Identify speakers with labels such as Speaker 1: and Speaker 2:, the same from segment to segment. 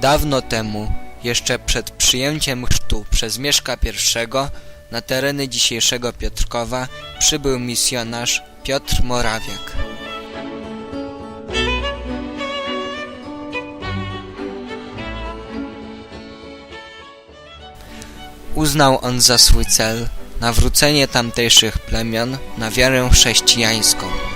Speaker 1: Dawno temu, jeszcze przed przyjęciem chrztu przez Mieszka I, na tereny dzisiejszego Piotrkowa przybył misjonarz Piotr Morawiak. Uznał on za swój cel nawrócenie tamtejszych plemion na wiarę chrześcijańską.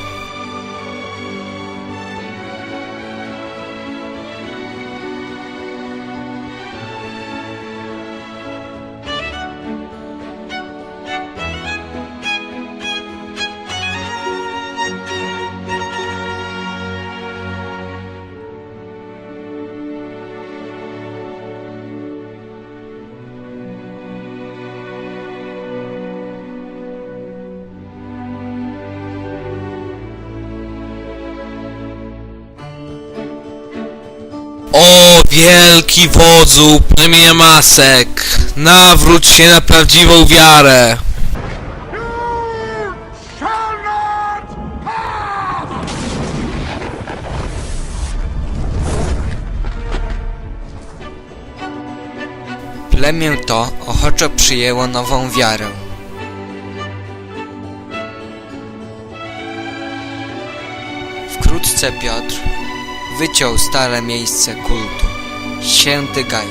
Speaker 2: O wielki wodzu plemienia masek, nawróć się na prawdziwą wiarę.
Speaker 1: Plemię to ochoczo przyjęło nową wiarę. Wkrótce Piotr wyciął stare miejsce kultu, święty Gaj.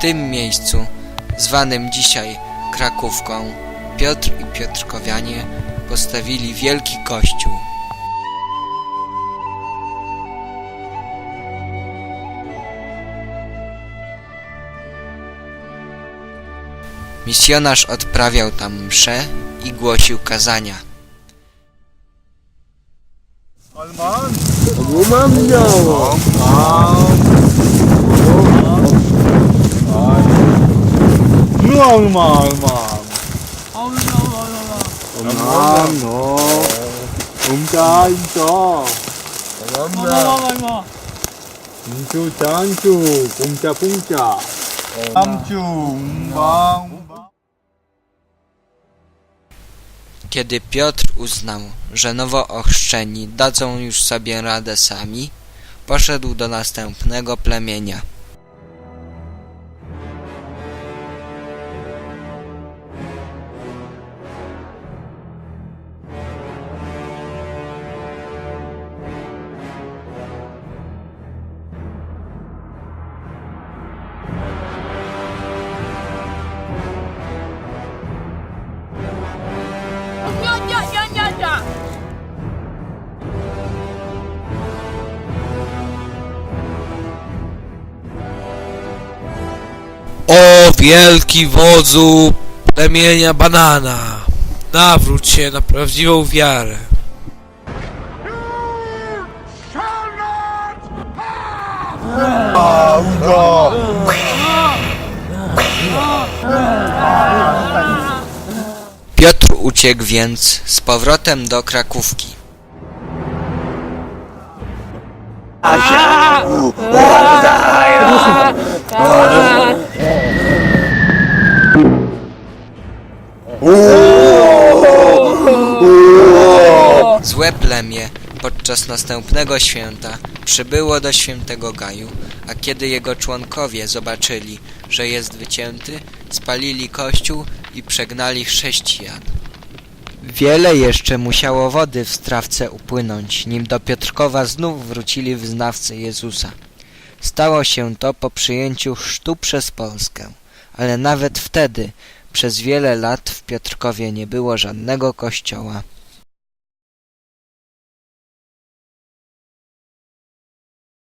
Speaker 1: Tym miejscu, zwanym dzisiaj Krakówką, Piotr i Piotrkowianie postawili wielki kościół. Misjonarz odprawiał tam msze i głosił kazania.
Speaker 3: olma olma. Allah Allah Allah. Tamam no. Umka imka. Tamam Allah da. Allah Allah. Incu cancu. Pumca pumca. Amcu. Umbam.
Speaker 1: Kiedy Piotr uznał, że nowo ochrzczeni dadzą już sobie radę sami, poszedł do następnego plemienia.
Speaker 2: Wielki wodzu plemienia banana, nawróć się na prawdziwą wiarę.
Speaker 1: Piotr uciekł więc z powrotem do Krakówki. Złe plemię podczas następnego święta przybyło do świętego Gaju, a kiedy jego członkowie zobaczyli, że jest wycięty, spalili kościół i przegnali chrześcijan. Wiele jeszcze musiało wody w strawce upłynąć, nim do Piotrkowa znów wrócili wyznawcy Jezusa. Stało się to po przyjęciu chrztu przez Polskę, ale nawet wtedy przez wiele lat w Piotrkowie nie było żadnego kościoła.